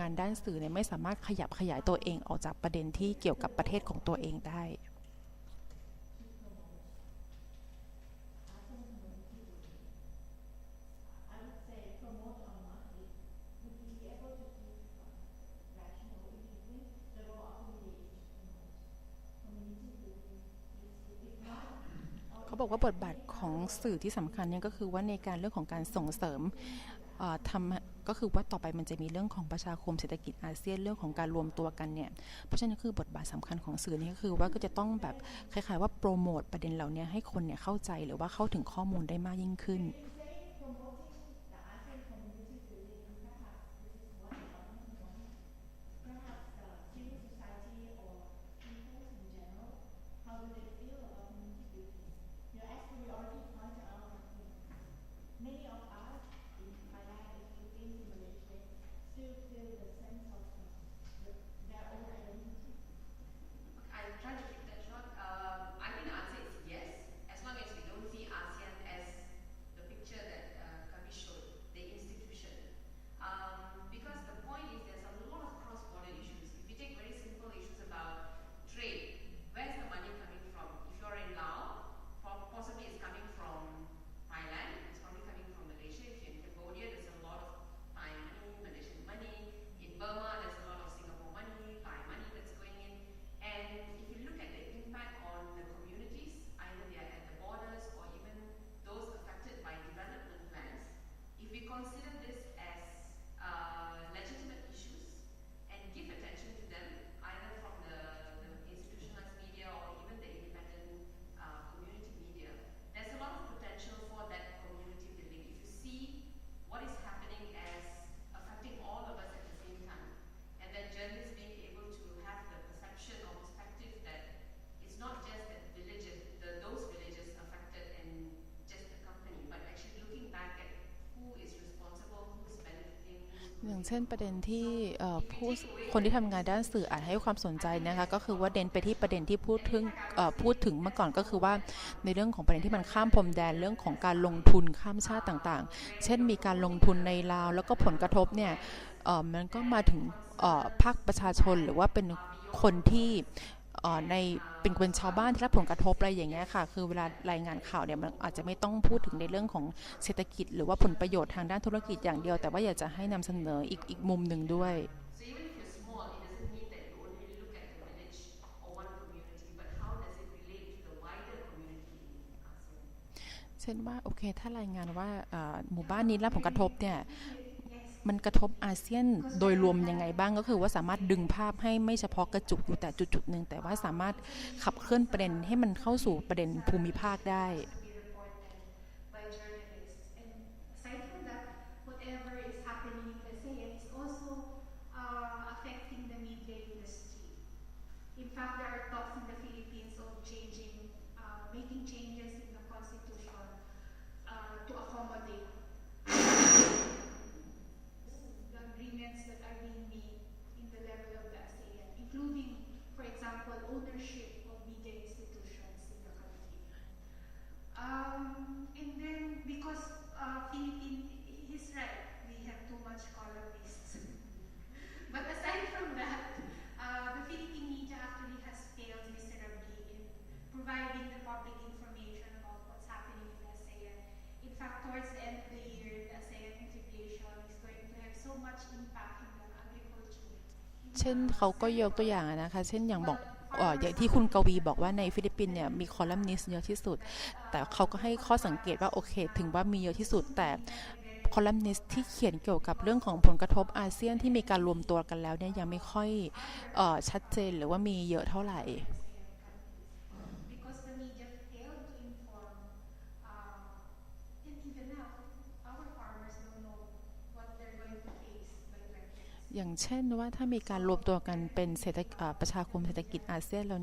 งานด้านสื่อเนี่ยไม่สามารถขยับขยายตัวเองออกจากประเด็นที่เกี่ยวกับประเทศของตัวเองได้เขาบอกว่าบทบาทของสื่อที่สำคัญเนี่ยก็คือว่าในการเรื่องของการส่งเสริม ทำก็คือว่าต่อไปมันจะมีเรื่องของประชาคมเศรษฐกิจอาเซียนเรื่องของการรวมตัวกันเนี่ยเพราะฉะนั้นคือบทบาทสำคัญของสื่อนี่ก็คือว่าก็จะต้องแบบคล้ายๆว่าโปรโมทประเด็นเหล่านี้ให้คนเนี่ยเข้าใจหรือว่าเข้าถึงข้อมูลได้มากยิ่งขึ้น อย่างเช่นประเด็นที่ผู้คนที่ทำงานด้านสื่ออาจให้ความสนใจนะคะก็คือว่าเด่นไปที่ประเด็นที่พูดถึงเอ่อพูดถึงเมื่อก่อนก็คือว่าในเรื่องของประเด็นที่มันข้ามพรมแดนเรื่องของการลงทุนข้ามชาติต่างๆ เช่นมีการลงทุนในลาว แล้วก็ผลกระทบเนี่ยมันก็มาถึงภาคประชาชนหรือว่าเป็นคนที่ ในเป็นเป็นชาวบ้านที่รับผลกระทบอะไรอย่างเงี้ยค่ะ คือเวลารายงานข่าวเนี่ยมันอาจจะไม่ต้องพูดถึงในเรื่องของเศรษฐกิจ หรือว่าผลประโยชน์ทางด้านธุรกิจอย่างเดียว แต่ว่าอยากจะให้นำเสนออีกอีกมุมหนึ่งด้วย So เช่นว่าโอเค ถ้ารายงานว่าหมู่บ้านนี้รับผลกระทบเนี่ย มันกระทบอาเซียนโดยรวมยังไงบ้างก็คือว่าสามารถดึงภาพให้ไม่เฉพาะกระจุกอยู่แต่จุดๆหนึ่งแต่ว่าสามารถขับเคลื่อนประเด็นให้มันเข้าสู่ประเด็นภูมิภาคได้ เช่นเขาก็ยกตัวอย่างนะคะ เช่นอย่างบอกอย่างที่คุณกวีบอกว่าในฟิลิปปินส์เนี่ยมีคอลัมนิสต์เยอะที่สุด แต่เขาก็ให้ข้อสังเกตว่าโอเค ถึงว่ามีเยอะที่สุดแต่คอลัมนิสต์ที่เขียนเกี่ยวกับเรื่องของผลกระทบอาเซียนที่มีการรวมตัวกันแล้วเนี่ยยังไม่ค่อยออชัดเจนหรือว่ามีเยอะเท่าไหร่ อย่างเช่นว่าถ้ามีการรวมตัวกันเป็นเศรษฐประชาคมเศรษฐกิจอาเซียนแล้ว